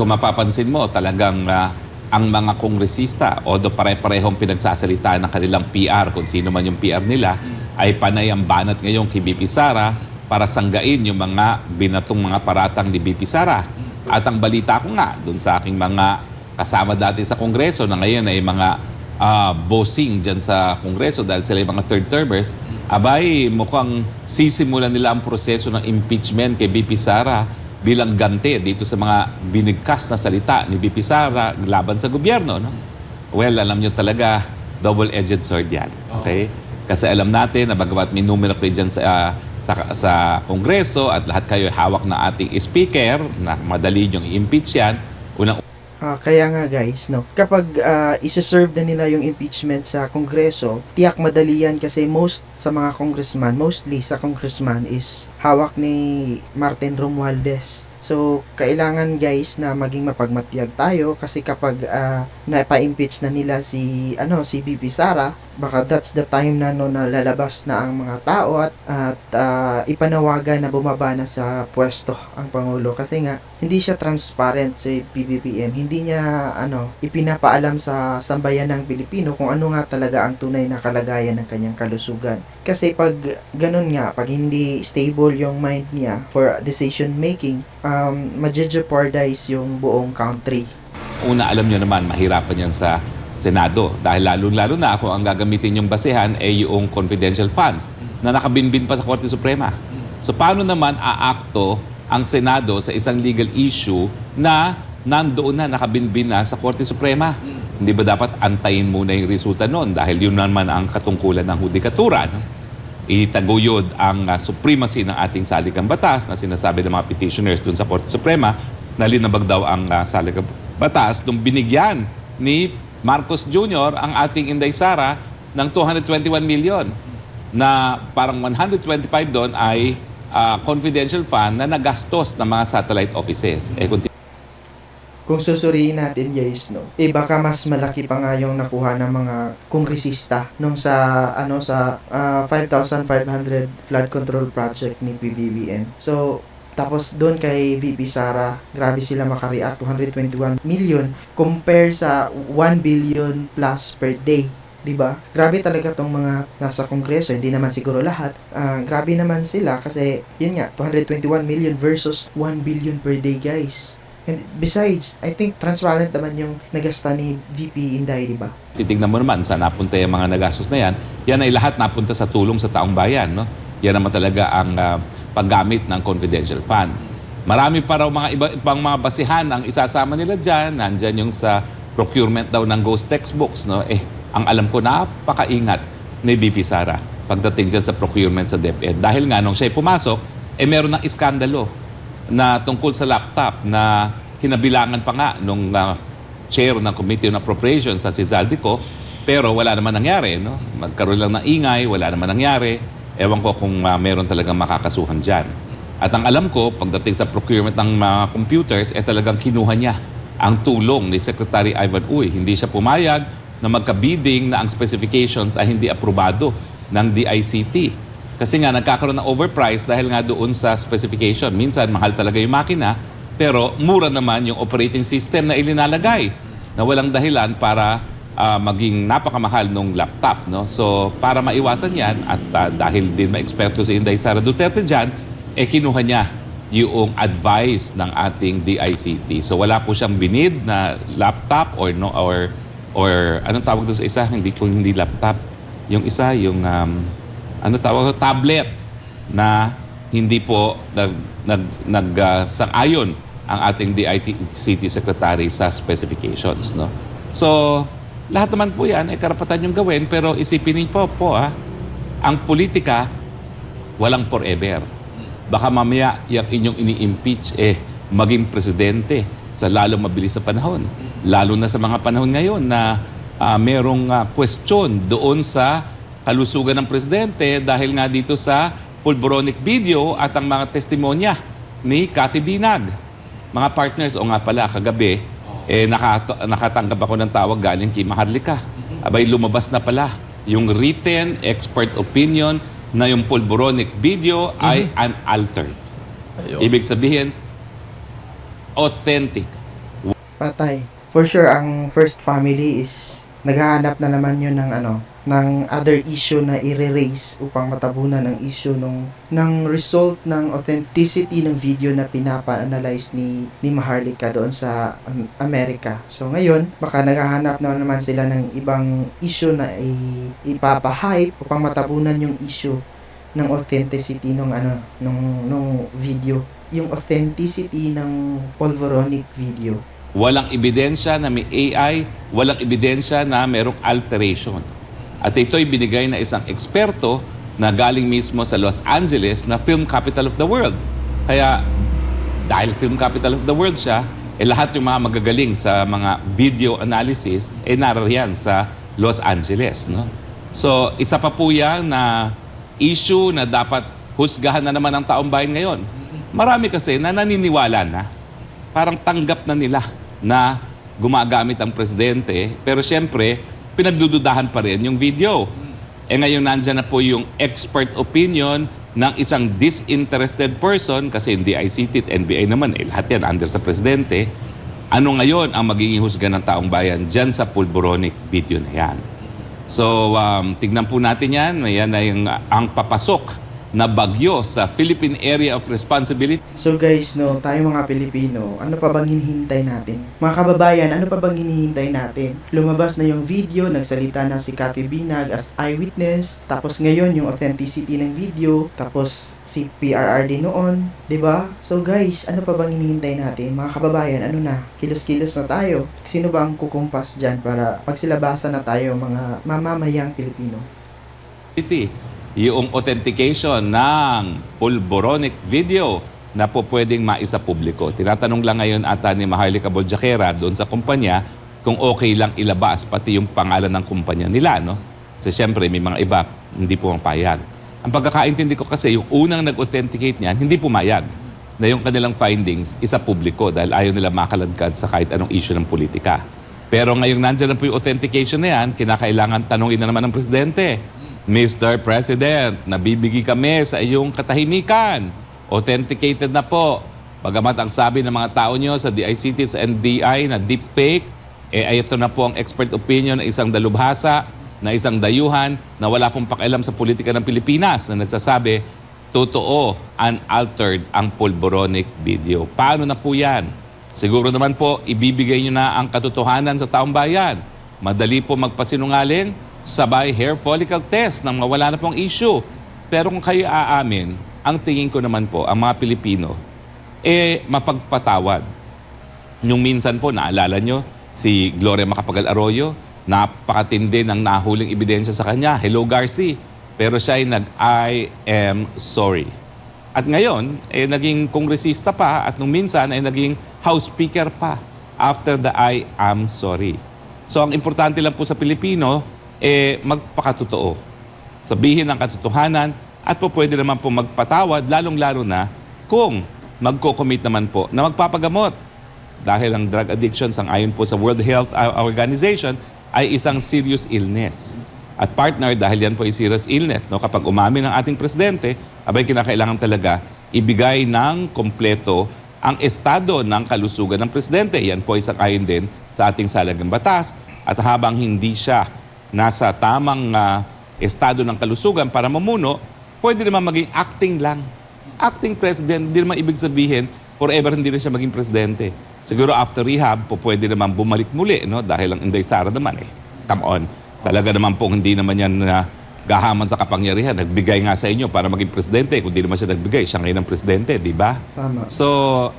kung mapapansin mo, talagang ah, ang mga kongresista, although pare-parehong pinagsasalita ng kanilang PR, kung sino man yung PR nila, ay panay ang banat ngayon kay BP Sara para sanggain yung mga binatong mga paratang ni BP Sara. At ang balita ko nga, dun sa aking mga kasama dati sa Kongreso na ngayon ay mga ah, bossing dyan sa Kongreso dahil sila yung mga third termers, abay mukhang sisimulan nila ang proseso ng impeachment kay BP Sara bilang gante dito sa mga binigkas na salita ni BP Sara laban sa gobyerno. No? Well, alam nyo talaga, double-edged sword yan. Okay? Kasi alam natin na bagamat may numero kayo dyan sa, ah, sa, sa Kongreso at lahat kayo ay hawak na ating speaker na madali yung i-impeach yan, unang Ah, kaya nga guys, no, kapag uh, isa-serve na nila yung impeachment sa Kongreso, tiyak madali yan kasi most sa mga congressman, mostly sa congressman is hawak ni Martin Romualdez. So, kailangan guys na maging mapagmatiyag tayo kasi kapag ah, napa-impeach na nila si ano si BP Sara, baka that's the time na no na lalabas na ang mga tao at at ah, ipanawagan na bumaba na sa pwesto ang pangulo kasi nga hindi siya transparent si PBBM. Hindi niya ano ipinapaalam sa sambayan ng Pilipino kung ano nga talaga ang tunay na kalagayan ng kanyang kalusugan. Kasi pag ganun nga, pag hindi stable yung mind niya for decision making, um, ma-jeopardize yung buong country. una alam nyo naman, mahirapan yan sa Senado. Dahil lalo-lalo na kung ang gagamitin yung basehan ay yung confidential funds na nakabinbin pa sa Korte Suprema. So paano naman aakto ang Senado sa isang legal issue na nandoon na nakabinbin na sa Korte Suprema? Hindi ba dapat antayin muna yung resulta noon dahil yun naman ang katungkulan ng hudikatura. No? itaguyod ang uh, supremacy ng ating saligang batas na sinasabi ng mga petitioners dun sa Korte Suprema na linabag daw ang uh, saligang batas nung binigyan ni Marcos Jr. ang ating Inday Sara ng 221 million na parang 125 doon ay uh, confidential fund na nagastos ng mga satellite offices. Eh, kung Kung susuriin natin guys, no, eh baka mas malaki pa nga yung nakuha ng mga kongresista nung sa ano sa ah, 5,500 flood control project ni PBBM. So tapos doon kay VP Sara, grabe sila makareact 221 million compare sa 1 billion plus per day. 'di ba? Grabe talaga tong mga nasa kongreso, hindi naman siguro lahat. Ah, grabe naman sila kasi yun nga 221 million versus 1 billion per day, guys. And besides, I think transparent naman yung nagasta ni VP Inday, di ba? titignan mo naman saan napunta yung mga nagastos na yan, yan ay lahat napunta sa tulong sa taong bayan. No? Yan naman talaga ang ah, paggamit ng confidential fund. Marami pa raw mga iba, ibang mga basihan ang isasama nila dyan. Nandyan yung sa procurement daw ng ghost textbooks. No? Eh, ang alam ko, napakaingat ni BP Sara pagdating dyan sa procurement sa DepEd. Dahil nga, nung siya pumasok, eh meron ng iskandalo na tungkol sa laptop na kinabilangan pa nga nung ah, chair ng Committee on Appropriations sa si Zaldico, pero wala naman nangyari. No? Magkaroon lang ng ingay, wala naman nangyari. Ewan ko kung ah, meron talagang makakasuhan dyan. At ang alam ko, pagdating sa procurement ng mga computers, eh talagang kinuha niya ang tulong ni Secretary Ivan Uy. Hindi siya pumayag na magka-bidding na ang specifications ay hindi aprobado ng DICT. Kasi nga nagkakaroon ng overprice dahil nga doon sa specification. Minsan mahal talaga yung makina, pero mura naman yung operating system na ilinalagay na walang dahilan para ah, maging napakamahal nung laptop. No? So para maiwasan yan at ah, dahil din ma-eksperto si Inday Sara Duterte dyan, eh kinuha niya yung advice ng ating DICT. So wala po siyang binid na laptop or no or or anong tawag doon sa isa? Hindi ko hindi laptop. Yung isa yung um, ano tawag tablet na hindi po nag nag, nag ah, sang-ayon ang ating DICT secretary sa specifications no. So lahat naman po 'yan ay karapatan yung gawin pero isipin niyo po po ah, ang politika walang forever. Baka mamaya yung inyong ini-impeach eh maging presidente sa lalo mabilis na panahon. Lalo na sa mga panahon ngayon na ah, merong ah, question doon sa kalusugan ng presidente dahil nga dito sa pulboronic video at ang mga testimonya ni Cathy Binag. Mga partners, o nga pala, kagabi, eh, nakato- nakatanggap ako ng tawag galing kay Maharlika. Abay, lumabas na pala yung written expert opinion na yung pulboronic video ay unaltered. Ayun. Ibig sabihin, authentic. patay. For sure, ang first family is naghahanap na naman yun ng ano, ng other issue na i-raise upang matabunan ang issue nung ng result ng authenticity ng video na pinapa-analyze ni ni Maharlika doon sa um, Amerika. So ngayon, baka naghahanap na naman sila ng ibang issue na i- ipapahype upang matabunan yung issue ng authenticity ng ano nung nung video yung authenticity ng Polvoronic video Walang ebidensya na may AI, walang ebidensya na merong alteration. At ito'y binigay na isang eksperto na galing mismo sa Los Angeles na film capital of the world. Kaya dahil film capital of the world siya, eh lahat yung mga magagaling sa mga video analysis eh narariyan sa Los Angeles. No? So isa pa po yan na issue na dapat husgahan na naman ng taong bayan ngayon. Marami kasi na naniniwala na parang tanggap na nila na gumagamit ang presidente. Pero siyempre, pinagdududahan pa rin yung video. Eh ngayon nandyan na po yung expert opinion ng isang disinterested person kasi hindi ICT at NBI naman, eh, lahat yan under sa presidente. Ano ngayon ang magiging husga ng taong bayan dyan sa pulboronic video na yan? So, um, tignan po natin yan. Yan ay ang, ang papasok na bagyo sa Philippine Area of Responsibility So guys, no, tayo mga Pilipino, ano pa bang hinihintay natin? Mga kababayan, ano pa bang hinihintay natin? Lumabas na yung video, nagsalita na si Cathy Binag as eyewitness, tapos ngayon yung authenticity ng video, tapos si PRRD noon, 'di ba? So guys, ano pa bang hinihintay natin? Mga kababayan, ano na? Kilos-kilos na tayo. Sino ba ang kukumpas dyan para magsilabasan na tayo mga mamamayang Pilipino? Iti, yung authentication ng pulboronic video na po pwedeng maisa publiko. Tinatanong lang ngayon ata ni Maharlika Boljaquera doon sa kumpanya kung okay lang ilabas pati yung pangalan ng kumpanya nila. No? Kasi siyempre may mga iba hindi po payag. Ang pagkakaintindi ko kasi yung unang nag-authenticate niyan, hindi pumayag na yung kanilang findings isa publiko dahil ayaw nila makaladkad sa kahit anong issue ng politika. Pero ngayong nandyan na po yung authentication na yan, kinakailangan tanongin na naman ng presidente. Mr. President, nabibigi kami sa iyong katahimikan. Authenticated na po. Bagamat ang sabi ng mga tao nyo sa DICT at NBI na deepfake, eh ito na po ang expert opinion ng isang dalubhasa, na isang dayuhan na wala pong pakialam sa politika ng Pilipinas na nagsasabi, totoo, unaltered ang pulboronic video. Paano na po yan? Siguro naman po, ibibigay nyo na ang katotohanan sa taong bayan. Madali po magpasinungaling, sabay hair follicle test nang mawala na pong issue. Pero kung kayo aamin, ang tingin ko naman po, ang mga Pilipino, eh mapagpatawad. Yung minsan po, naalala nyo, si Gloria Macapagal Arroyo, napakatindi ng nahuling ebidensya sa kanya. Hello, Garci. Pero siya ay nag, I am sorry. At ngayon, eh, naging kongresista pa at nung minsan ay naging House Speaker pa after the I am sorry. So ang importante lang po sa Pilipino, eh, magpakatotoo. Sabihin ang katotohanan at po pwede naman po magpatawad, lalong-lalo na kung magko-commit naman po na magpapagamot. Dahil ang drug addiction, sang ayon po sa World Health Organization, ay isang serious illness. At partner, dahil yan po ay serious illness, no, kapag umamin ng ating presidente, abay kinakailangan talaga ibigay ng kompleto ang estado ng kalusugan ng presidente. Yan po ay ayon din sa ating salagang batas. At habang hindi siya nasa tamang ah, estado ng kalusugan para mamuno, pwede naman maging acting lang. Acting president, hindi naman ibig sabihin, forever hindi na siya maging presidente. Siguro after rehab, po pwede naman bumalik muli, no? Dahil ang Inday Sara naman eh. Come on. Talaga naman po hindi naman yan na gahaman sa kapangyarihan. Nagbigay nga sa inyo para maging presidente. Kung di naman siya nagbigay, siya ngayon ang presidente, di ba? Tama. So,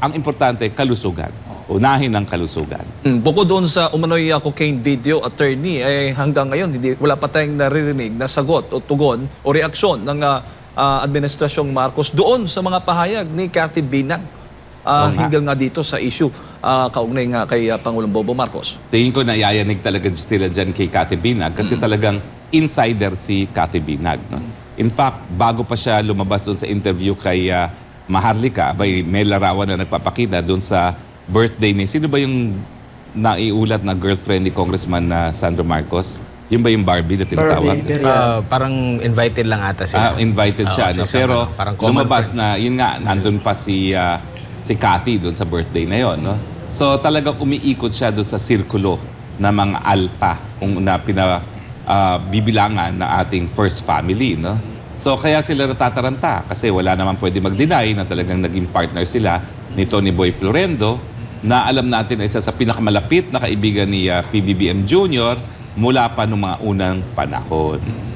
ang importante, kalusugan. Unahin ang kalusugan. Mm, bukod doon sa umano'y uh, cocaine video attorney, eh, hanggang ngayon hindi, wala pa tayong naririnig na sagot o tugon o reaksyon ng uh, uh, Administrasyong Marcos doon sa mga pahayag ni Cathy Binag uh, hinggil nga dito sa issue uh, kaugnay nga kay uh, Pangulong Bobo Marcos. Tingin ko na yayanig talaga sila dyan kay Cathy Binag kasi talagang insider si Cathy Binag. No? In fact, bago pa siya lumabas doon sa interview kay ah, Maharlika, abay, may larawan na nagpapakita doon sa birthday ni... Sino ba yung naiulat na girlfriend ni Congressman na Sandro Marcos? Yun ba yung Barbie na tinatawag? Barbie, pero- Ah, parang invited lang ata Ah, sila. invited Oo, siya. sa No? isang Pero ano, parang common lumabas friend. na, yun nga, nandun pa si, ah, si Cathy doon sa birthday na yon. No? So talagang umiikot siya doon sa sirkulo ng mga alta kung na pina ah, bibilangan ng ating first family, no? So kaya sila natataranta kasi wala naman pwede mag-deny na talagang naging partner sila ni Tony Boy Florendo na alam natin ay isa sa pinakamalapit na kaibigan ni ah, PBBM Jr. mula pa noong mga unang panahon.